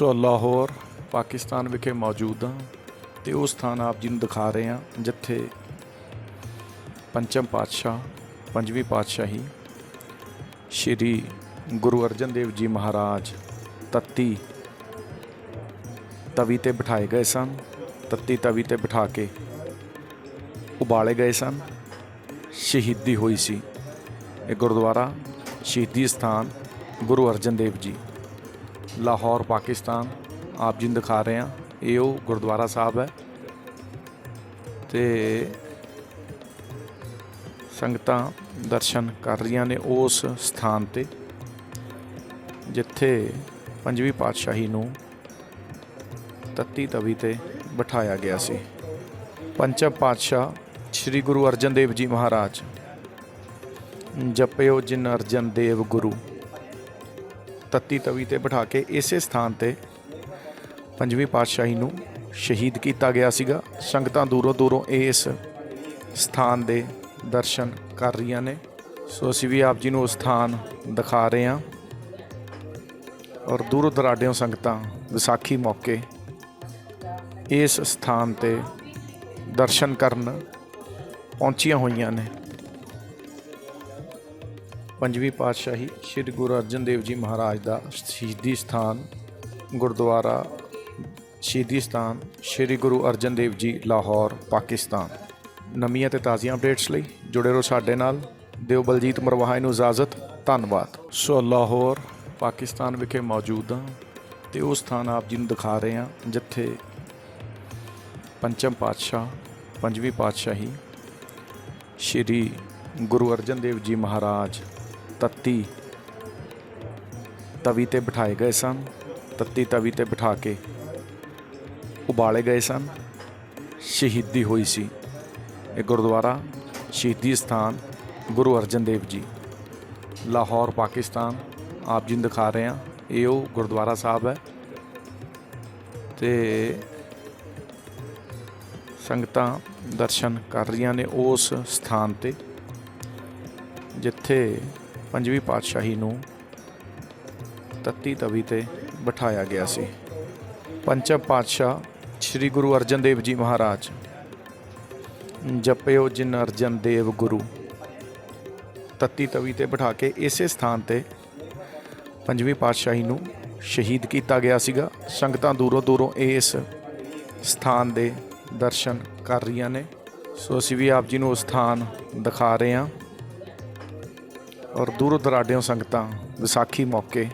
ਸੋ ਲਾਹੌਰ, ਪਾਕਿਸਤਾਨ ਵਿਖੇ ਮੌਜੂਦ ਹਾਂ ਤੇ ਉਹ ਸਥਾਨ ਆਪ ਜੀ ਨੂੰ ਦਿਖਾ ਰਹੇ ਹਾਂ, ਜਿੱਥੇ ਪੰਚਮ ਪਾਤਸ਼ਾਹ, ਪੰਜਵੀਂ ਪਾਤਸ਼ਾਹੀ ਸ਼੍ਰੀ ਗੁਰੂ ਅਰਜਨ ਦੇਵ ਜੀ ਮਹਾਰਾਜ ਤੱਤੀ ਤਵੀ ਤੇ ਬਿਠਾਏ ਗਏ ਸਨ, ਤੱਤੀ ਤਵੀ ਤੇ ਬਿਠਾ ਕੇ ਉਬਾਲੇ ਗਏ ਸਨ, ਸ਼ਹੀਦੀ ਹੋਈ ਸੀ। ਇਹ ਗੁਰਦੁਆਰਾ ਸ਼ਹੀਦੀ ਸਥਾਨ ਗੁਰੂ ਅਰਜਨ ਦੇਵ ਜੀ ਲਾਹੌਰ, ਪਾਕਿਸਤਾਨ, ਆਪ ਜੀ ਨੂੰ ਦਿਖਾ ਰਹੇ ਹਾਂ। ਇਹ ਉਹ ਗੁਰਦੁਆਰਾ ਸਾਹਿਬ ਹੈ। ਤੇ ਸੰਗਤਾਂ ਦਰਸ਼ਨ ਕਰ ਰਹੀਆਂ ਨੇ ਉਸ ਸਥਾਨ ਤੇ, ਜਿੱਥੇ ਪੰਜਵੀਂ ਪਾਤਸ਼ਾਹੀ ਨੂੰ ਤੱਤੀ ਤਵੀ ਤੇ ਬਿਠਾਇਆ ਗਿਆ ਸੀ। ਪੰਚਮ ਪਾਤਸ਼ਾਹ ਸ੍ਰੀ ਗੁਰੂ ਅਰਜਨ ਦੇਵ ਜੀ ਮਹਾਰਾਜ, ਜਪਿਓ ਜਿਨ ਅਰਜਨ ਦੇਵ ਗੁਰੂ। ਤੱਤੀ ਤਵੀ ਤੇ ਬਿਠਾ ਕੇ ਇਸੇ ਸਥਾਨ ਤੇ ਪੰਜਵੀਂ ਪਾਤਸ਼ਾਹੀ ਨੂੰ ਸ਼ਹੀਦ ਕੀਤਾ ਗਿਆ ਸੀਗਾ। ਸੰਗਤਾਂ ਦੂਰੋਂ ਦੂਰੋਂ ਇਸ ਸਥਾਨ ਦੇ ਦਰਸ਼ਨ ਕਰ ਰਹੀਆਂ ਨੇ। ਸੋ ਅਸੀਂ ਵੀ ਆਪ ਜੀ ਨੂੰ ਉਹ ਸਥਾਨ ਦਿਖਾ ਰਹੇ ਹਾਂ। ਔਰ ਦੂਰੋਂ ਦਰਾਡਿਓਂ ਸੰਗਤਾਂ ਵਿਸਾਖੀ ਮੌਕੇ ਇਸ ਸਥਾਨ ਤੇ ਦਰਸ਼ਨ ਕਰਨ ਪਹੁੰਚੀਆਂ ਹੋਈਆਂ ਨੇ। ਪੰਜਵੀਂ ਪਾਤਸ਼ਾਹੀ ਸ੍ਰੀ ਗੁਰੂ ਅਰਜਨ ਦੇਵ ਜੀ ਮਹਾਰਾਜ ਦਾ ਸ਼ਹੀਦੀ ਸਥਾਨ, ਗੁਰਦੁਆਰਾ, ਸ਼ਹੀਦੀ ਸਥਾਨ ਸ੍ਰੀ ਗੁਰੂ ਅਰਜਨ ਦੇਵ ਜੀ, ਲਾਹੌਰ, ਪਾਕਿਸਤਾਨ। ਨਵੀਆਂ ਤੇ ਤਾਜ਼ੀਆਂ ਅਪਡੇਟਸ ਲਈ ਜੁੜੇ ਰਹੋ ਸਾਡੇ ਨਾਲ। ਦਿਓ ਬਲਜੀਤ ਮਰਵਾਹਾ ਨੂੰ ਇਜਾਜ਼ਤ। ਧੰਨਵਾਦ। ਸੋ ਲਾਹੌਰ, ਪਾਕਿਸਤਾਨ ਵਿਖੇ ਮੌਜੂਦ ਹਾਂ ਤੇ ਉਹ ਸਥਾਨ ਆਪ ਜੀ ਨੂੰ ਦਿਖਾ ਰਹੇ ਹਾਂ ਜਿੱਥੇ ਪੰਚਮ ਪਾਤਸ਼ਾਹ, ਪੰਜਵੀਂ ਪਾਤਸ਼ਾਹੀ ਸ਼੍ਰੀ ਗੁਰੂ ਅਰਜਨ ਦੇਵ ਜੀ ਮਹਾਰਾਜ ਤੱਤੀ ਤਵੀ ਤੇ ਬਿਠਾਏ ਗਏ ਸਨ। ਤੱਤੀ ਤਵੀ ਤੇ ਬਿਠਾ ਕੇ ਉਬਾਲੇ ਗਏ ਸਨ। ਸ਼ਹੀਦੀ ਹੋਈ ਸੀ। ਇਹ ਗੁਰਦੁਆਰਾ ਸ਼ਹੀਦੀ ਸਥਾਨ ਗੁਰੂ ਅਰਜਨ ਦੇਵ ਜੀ, ਲਾਹੌਰ, ਪਾਕਿਸਤਾਨ। ਆਪ ਜੀ ਨੂੰ ਦਿਖਾ ਰਹੇ ਹਾਂ। ਇਹ ਉਹ ਗੁਰਦੁਆਰਾ ਸਾਹਿਬ ਹੈ। ਤੇ ਸੰਗਤਾਂ ਦਰਸ਼ਨ ਕਰ ਰਹੀਆਂ ਨੇ ਉਸ ਸਥਾਨ ਤੇ, ਜਿੱਥੇ ਪੰਜਵੀਂ ਪਾਤਸ਼ਾਹੀ ਨੂੰ ਤੱਤੀ ਤਵੀ ਤੇ ਬਿਠਾਇਆ ਗਿਆ ਸੀ। ਪੰਚਮ ਪਾਤਸ਼ਾਹ ਸ੍ਰੀ ਗੁਰੂ ਅਰਜਨ ਦੇਵ ਜੀ ਮਹਾਰਾਜ, ਜਪਿਓ ਜਿਨ ਅਰਜਨ ਦੇਵ ਗੁਰੂ। ਤੱਤੀ ਤਵੀ ਤੇ ਬਿਠਾ ਕੇ ਇਸੇ ਸਥਾਨ ਤੇ ਪੰਜਵੀਂ ਪਾਤਸ਼ਾਹੀ ਨੂੰ ਸ਼ਹੀਦ ਕੀਤਾ ਗਿਆ ਸੀਗਾ। ਸੰਗਤਾਂ ਦੂਰੋਂ ਦੂਰੋਂ ਇਸ ਸਥਾਨ ਦੇ ਦਰਸ਼ਨ ਕਰ ਰਹੀਆਂ ਨੇ। ਸੋ ਅਸੀਂ ਵੀ ਆਪ ਜੀ ਨੂੰ ਉਹ ਸਥਾਨ ਦਿਖਾ ਰਹੇ ਹਾਂ। ਔਰ ਦੂਰੋਂ ਦਰਾਡਿਓਂ ਸੰਗਤਾਂ ਵਿਸਾਖੀ ਮੌਕੇ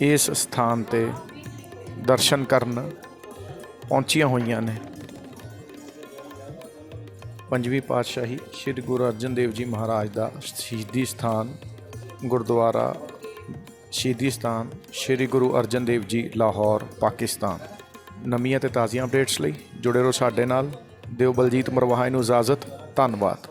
ਇਸ ਸਥਾਨ ਤੇ ਦਰਸ਼ਨ ਕਰਨ ਪਹੁੰਚੀਆਂ ਹੋਈਆਂ ਨੇ। ਪੰਜਵੀਂ ਪਾਤਸ਼ਾਹੀ ਸ੍ਰੀ ਗੁਰੂ ਅਰਜਨ ਦੇਵ ਜੀ ਮਹਾਰਾਜ ਦਾ ਸ਼ਹੀਦੀ ਸਥਾਨ, ਗੁਰਦੁਆਰਾ ਸ਼ਹੀਦੀ ਸਥਾਨ, ਸ੍ਰੀ ਗੁਰੂ ਅਰਜਨ ਦੇਵ ਜੀ, ਲਾਹੌਰ, ਪਾਕਿਸਤਾਨ। ਨਵੀਆਂ ਤੇ ਤਾਜ਼ੀਆਂ ਅਪਡੇਟਸ ਲਈ ਜੁੜੇ ਰਹੋ ਸਾਡੇ ਨਾਲ। ਦਿਓ ਬਲਜੀਤ ਮਰਵਾਹਾ ਨੂੰ ਇਜਾਜ਼ਤ। ਧੰਨਵਾਦ।